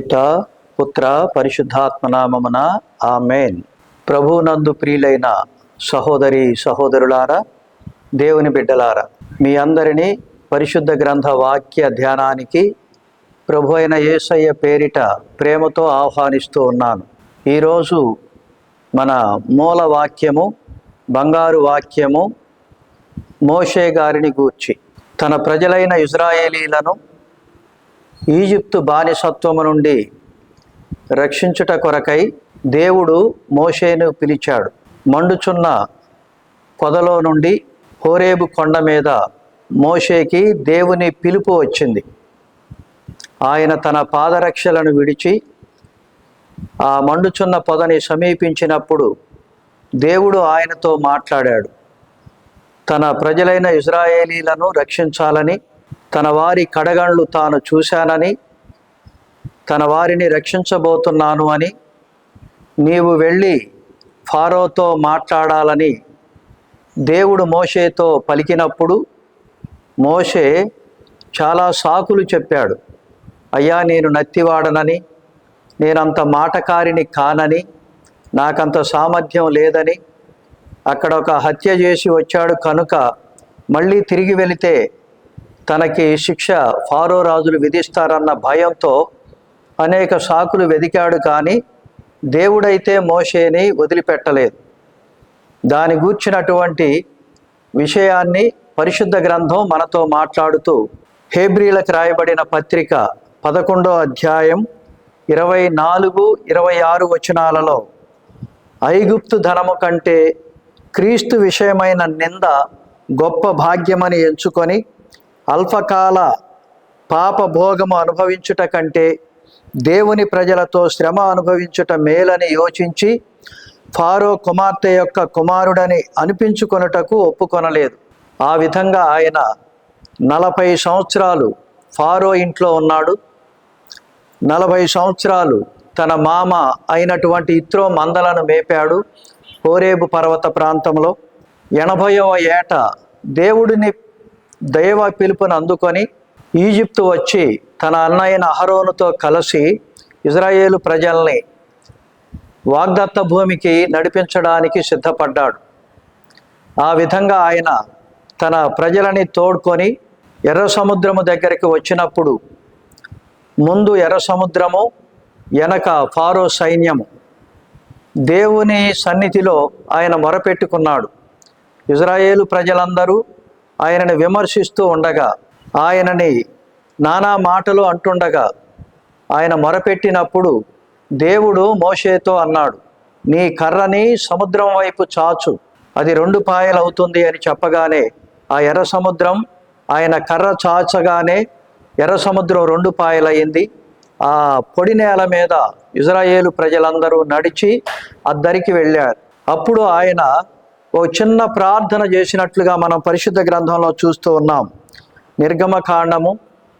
పిత పుత్ర పరిశుద్ధాత్మనామమున ఆమెన్. ప్రభునందు ప్రియులైన సహోదరి సహోదరులారా దేవుని బిడ్డలారా మీ అందరినీ పరిశుద్ధ గ్రంథ వాక్య ధ్యానానికి ప్రభు అయిన యేసయ్య పేరిట ప్రేమతో ఆహ్వానిస్తూ ఉన్నాను. ఈరోజు మన మూల వాక్యము బంగారు వాక్యము మోషే గారిని గూర్చి తన ప్రజలైన ఇజ్రాయేలీలను ఈజిప్తు బానిసత్వము నుండి రక్షించుట కొరకై దేవుడు మోషేను పిలిచాడు. మండుచున్న పొదలో నుండి హోరేబు కొండ మీద మోషేకి దేవుని పిలుపు వచ్చింది. ఆయన తన పాదరక్షలను విడిచి ఆ మండుచున్న పొదని సమీపించినప్పుడు దేవుడు ఆయనతో మాట్లాడాడు. తన ప్రజలైన ఇజ్రాయేలీలను రక్షించాలని తన వారి కడగండ్లు తాను చూశానని తన వారిని రక్షించబోతున్నాను అని నీవు వెళ్ళి ఫారోతో మాట్లాడాలని దేవుడు మోషేతో పలికినప్పుడు మోషే చాలా సాకులు చెప్పాడు. అయ్యా నేను నత్తివాడనని నేనంత మాటకారిని కానని నాకంత సామర్థ్యం లేదని అక్కడ ఒక హత్య చేసి వచ్చాడు కనుక మళ్ళీ తిరిగి వెళితే తనకి శిక్ష ఫారో రాజులు విధిస్తారన్న భయంతో అనేక సాకులు వెదికాడు కానీ దేవుడైతే మోషేని వదిలిపెట్టలేదు. దాని గూర్చినటువంటి విషయాన్ని పరిశుద్ధ గ్రంథం మనతో మాట్లాడుతూ హేబ్రీలకు రాయబడిన పత్రిక పదకొండో అధ్యాయం ఇరవై నాలుగు ఇరవై ఆరు వచనాలలో ఐగుప్తు ధనము కంటే క్రీస్తు విషయమైన నింద గొప్ప భాగ్యమని ఎంచుకొని అల్పకాల పాపభోగము అనుభవించుట కంటే దేవుని ప్రజలతో శ్రమ అనుభవించుట మేలని యోచించి ఫారో కుమార్తె యొక్క కుమారుడని అనిపించుకొనుటకు ఒప్పుకొనలేదు. ఆ విధంగా ఆయన నలభై సంవత్సరాలు ఫారో ఇంట్లో ఉన్నాడు. నలభై సంవత్సరాలు తన మామ అయినటువంటి ఇత్రో మందలను మేపాడు హోరేబు పర్వత ప్రాంతంలో. ఎనభైవ ఏట దేవుడిని దైవ పిలుపును అందుకొని ఈజిప్తు వచ్చి తన అన్నయ్యన అహరోనుతో కలిసి ఇజ్రాయేలు ప్రజల్ని వాగ్దత్త భూమికి నడిపించడానికి సిద్ధపడ్డాడు. ఆ విధంగా ఆయన తన ప్రజలని తోడ్కొని ఎర్ర సముద్రము దగ్గరికి వచ్చినప్పుడు ముందు ఎర్ర సముద్రము వెనక ఫారో సైన్యము దేవుని సన్నిధిలో ఆయన మొరపెట్టుకున్నాడు. ఇజ్రాయేలు ప్రజలందరూ ఆయనని విమర్శిస్తూ ఉండగా ఆయనని నానా మాటలు అంటుండగా ఆయన మొరపెట్టినప్పుడు దేవుడు మోషేతో అన్నాడు నీ కర్రని సముద్రం వైపు చాచు అది రెండు పాయలవుతుంది అని చెప్పగానే ఆ ఎర్ర సముద్రం ఆయన కర్ర చాచగానే ఎర్ర సముద్రం రెండు పాయలయ్యింది. ఆ పొడి నేల మీద ఇజ్రాయేలు ప్రజలందరూ నడిచి అద్దరికి వెళ్ళారు. అప్పుడు ఆయన ఓ చిన్న ప్రార్థన చేసినట్లుగా మనం పరిశుద్ధ గ్రంథంలో చూస్తూ ఉన్నాం. నిర్గమకాండము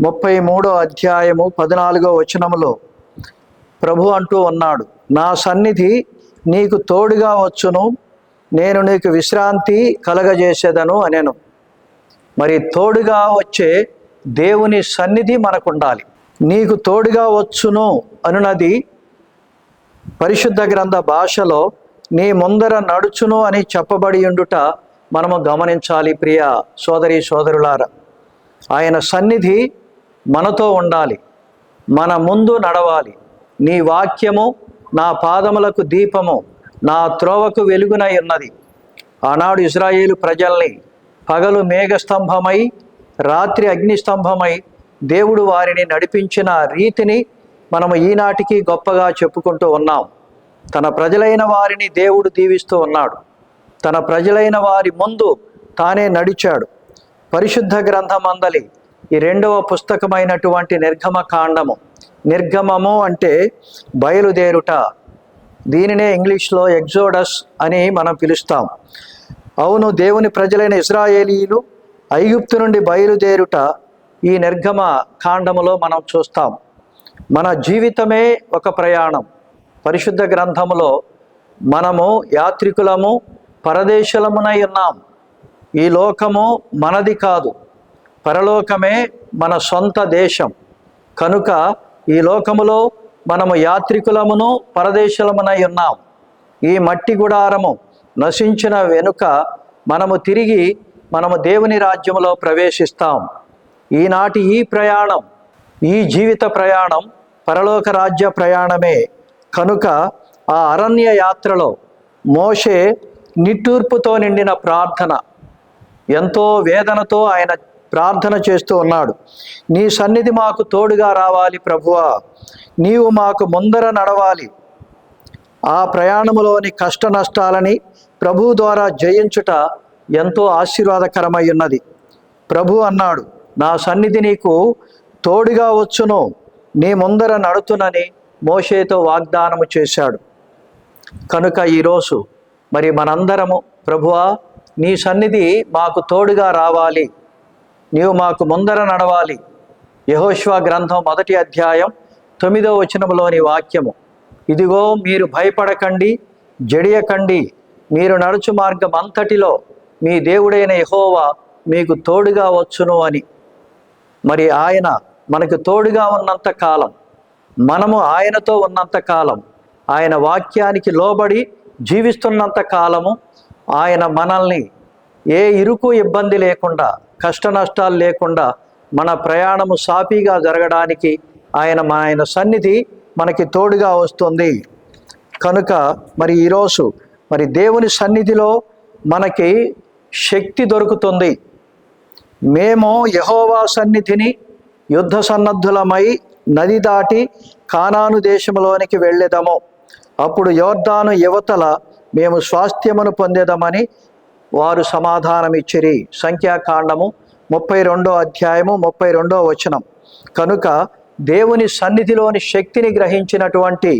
ముప్పై మూడో అధ్యాయము పద్నాలుగో వచనములో ప్రభు అంటూ ఉన్నాడు నా సన్నిధి నీకు తోడుగా వచ్చును నేను నీకు విశ్రాంతి కలగజేసేదను అనేను. మరి తోడుగా వచ్చే దేవుని సన్నిధి మనకు ఉండాలి నీకు తోడుగా వచ్చును అనునది పరిశుద్ధ గ్రంథ భాషలో నీ ముందర నడుచును అని చెప్పబడి ఉండుట మనము గమనించాలి ప్రియ సోదరి సోదరులారా. ఆయన సన్నిధి మనతో ఉండాలి. మన ముందు నడవాలి. నీ వాక్యము నా పాదములకు దీపము నా త్రోవకు వెలుగునై ఉన్నది. ఆనాడు ఇజ్రాయేలు ప్రజల్ని పగలు మేఘస్తంభమై రాత్రి అగ్నిస్తంభమై దేవుడు వారిని నడిపించిన రీతిని మనము ఈనాటికి గొప్పగా చెప్పుకుంటూ ఉన్నాం. తన ప్రజలైన వారిని దేవుడు దీవిస్తూ ఉన్నాడు. తన ప్రజలైన వారి ముందు తానే నడిచాడు. పరిశుద్ధ గ్రంథమందలి ఈ రెండవ పుస్తకమైనటువంటి నిర్గమ కాండము నిర్గమము అంటే బయలుదేరుట. దీనినే ఇంగ్లీష్లో ఎగ్జోడస్ అని మనం పిలుస్తాం. అవును దేవుని ప్రజలైన ఇజ్రాయేలీలు ఐగుప్తు నుండి బయలుదేరుట ఈ నిర్గమ కాండములో మనం చూస్తాం. మన జీవితమే ఒక ప్రయాణం. పరిశుద్ధ గ్రంథములో మనము యాత్రికులము పరదేశులమునై ఉన్నాం. ఈ లోకము మనది కాదు. పరలోకమే మన సొంత దేశం. కనుక ఈ లోకములో మనము యాత్రికులమును పరదేశులమునై ఉన్నాం. ఈ మట్టి గుడారము నశించిన వెనుక మనము తిరిగి మనము దేవుని రాజ్యములో ప్రవేశిస్తాం. ఈనాటి ఈ ప్రయాణం ఈ జీవిత ప్రయాణం పరలోక రాజ్య ప్రయాణమే. కనుక ఆ అరణ్య యాత్రలో మోషే నిట్టూర్పుతో నిండిన ప్రార్థన ఎంతో వేదనతో ఆయన ప్రార్థన చేస్తూ ఉన్నాడు. నీ సన్నిధి మాకు తోడుగా రావాలి ప్రభువా. నీవు మాకు ముందర నడవాలి. ఆ ప్రయాణములోని కష్ట నష్టాలని ప్రభు ద్వారా జయించుట ఎంతో ఆశీర్వాదకరమై ఉన్నది. ప్రభు అన్నాడు నా సన్నిధి నీకు తోడుగా వచ్చును. నీ ముందర నడుతునని మోషేతో వాగ్దానము చేశాడు. కనుక ఈరోజు మరి మనందరము ప్రభువా నీ సన్నిధి మాకు తోడుగా రావాలి. నీవు మాకు ముందర నడవాలి. యహోష్వా గ్రంథం మొదటి అధ్యాయం తొమ్మిదో వచనములోని వాక్యము. ఇదిగో మీరు భయపడకండి జడియకండి. మీరు నడుచు మార్గం అంతటిలో మీ దేవుడైన యహోవా మీకు తోడుగా వచ్చును అని. మరి ఆయన మనకు తోడుగా ఉన్నంత కాలం మనము ఆయనతో ఉన్నంత కాలం ఆయన వాక్యానికి లోబడి జీవిస్తున్నంత కాలము ఆయన మనల్ని ఏ ఇరుకు ఇబ్బంది లేకుండా కష్ట నష్టాలు లేకుండా మన ప్రయాణము సాఫీగా జరగడానికి ఆయన మన ఆయన సన్నిధి మనకి తోడుగా వస్తుంది. కనుక మరి ఈరోజు మరి దేవుని సన్నిధిలో మనకి శక్తి దొరుకుతుంది. మేము యహోవా సన్నిధిని యుద్ధ సన్నద్ధులమై నది దాటి కానాను దేశంలోనికి వెళ్ళేదము. అప్పుడు యోర్దాను యువతల మేము స్వాస్థ్యమును పొందేదమని వారు సమాధానమిచ్చిరి. సంఖ్యాకాండము ముప్పై రెండో అధ్యాయము ముప్పై రెండో వచనం. కనుక దేవుని సన్నిధిలోని శక్తిని గ్రహించినటువంటి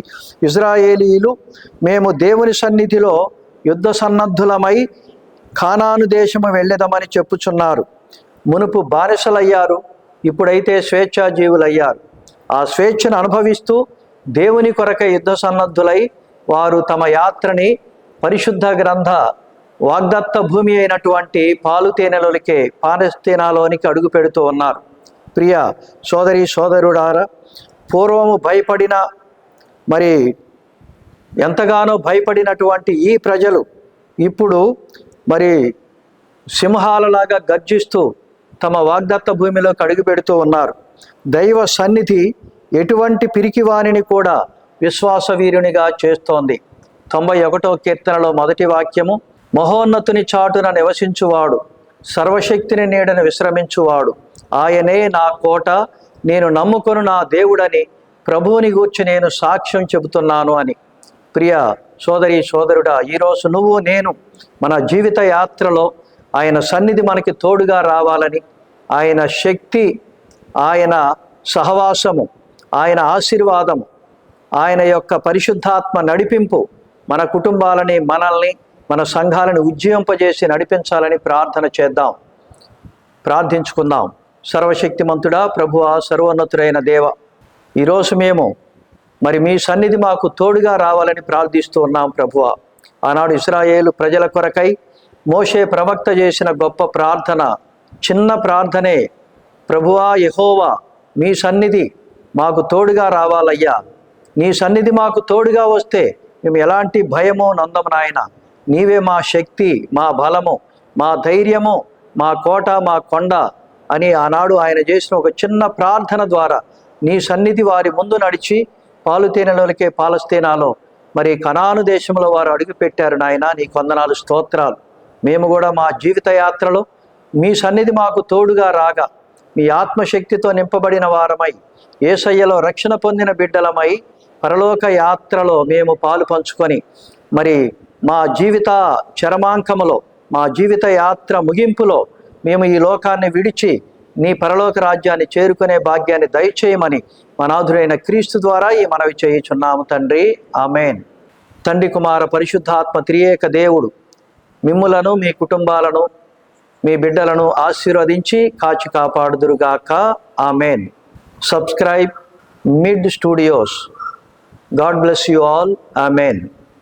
ఇజ్రాయేలీలు మేము దేవుని సన్నిధిలో యుద్ధ సన్నద్ధులమై కానాను దేశము వెళ్ళదమని చెప్పుచున్నారు. మునుపు బానిసలయ్యారు ఇప్పుడైతే స్వేచ్ఛాజీవులయ్యారు. ఆ స్వేచ్ఛను అనుభవిస్తూ దేవుని కొరక యుద్ధ సన్నద్ధులై వారు తమ యాత్రని పరిశుద్ధ గ్రంథ వాగ్దత్త భూమి అయినటువంటి పాలు తేనెలకే పాలస్తీనాలోనికి అడుగు పెడుతూ ఉన్నారు. ప్రియ సోదరి సోదరుడారా పూర్వము భయపడిన మరి ఎంతగానో భయపడినటువంటి ఈ ప్రజలు ఇప్పుడు మరి సింహాలలాగా గర్జిస్తూ తమ వాగ్దత్త భూమిలోకి అడుగు పెడుతూ ఉన్నారు. దైవ సన్నిధి ఎటువంటి పిరికివాణిని కూడా విశ్వాసవీరునిగా చేస్తోంది. తొంభై ఒకటో కీర్తనలో మొదటి వాక్యము మహోన్నతుని చాటున నివసించువాడు సర్వశక్తిని నీడను విశ్రమించువాడు. ఆయనే నా కోట నేను నమ్ముకొను నా దేవుడని ప్రభువుని గూర్చి నేను సాక్ష్యం చెబుతున్నాను అని. ప్రియ సోదరి సోదరుడా ఈరోజు నువ్వు నేను మన జీవిత యాత్రలో ఆయన సన్నిధి మనకి తోడుగా రావాలని ఆయన శక్తి ఆయన సహవాసము ఆయన ఆశీర్వాదము ఆయన యొక్క పరిశుద్ధాత్మ నడిపింపు మన కుటుంబాలని మనల్ని మన సంఘాలను ఉజ్జీవింపజేసి నడిపించాలని ప్రార్థన చేద్దాం. ప్రార్థించుకుందాం. సర్వశక్తిమంతుడా ప్రభువా సర్వోన్నతుడైన దేవ ఈరోజు మేము మరి మీ సన్నిధి మాకు తోడుగా రావాలని ప్రార్థిస్తూ ఉన్నాం ప్రభువ. ఆనాడు ఇస్రాయేలు ప్రజల కొరకై మోషే ప్రవక్త చేసిన గొప్ప ప్రార్థన చిన్న ప్రార్థనే ప్రభువా యహోవా మీ సన్నిధి మాకు తోడుగా రావాలయ్యా. నీ సన్నిధి మాకు తోడుగా వస్తే మేము ఎలాంటి భయమో నందము నాయన. నీవే మా శక్తి మా బలము మా ధైర్యము మా కోట మా కొండ అని ఆనాడు ఆయన చేసిన ఒక చిన్న ప్రార్థన ద్వారా నీ సన్నిధి వారి ముందు నడిచి పాలుతేనెలకే పాలస్తేనాలో మరి కనాను దేశంలో వారు అడుగుపెట్టారు నాయన. నీ కొందనాలు స్తోత్రాలు. మేము కూడా మా జీవిత యాత్రలో మీ సన్నిధి మాకు తోడుగా రాగా మీ ఆత్మశక్తితో నింపబడిన వారమై ఏసయ్యలో రక్షణ పొందిన బిడ్డలమై పరలోక యాత్రలో మేము పాలు పంచుకొని మరి మా జీవిత చరమాంకములో మా జీవిత యాత్ర ముగింపులో మేము ఈ లోకాన్ని విడిచి నీ పరలోక రాజ్యాన్ని చేరుకునే భాగ్యాన్ని దయచేయమని మనాధుడైన క్రీస్తు ద్వారా ఈ మనవి చేయుచున్నాము తండ్రి. ఆమెన్. తండ్రి కుమార పరిశుద్ధాత్మ త్రియేక దేవుడు మిమ్ములను మీ కుటుంబాలను మీ బిడ్డలను ఆశీర్వదించి కాచి కాపాడుదురుగాక. Amen. Subscribe mid studios. God bless you all. Amen.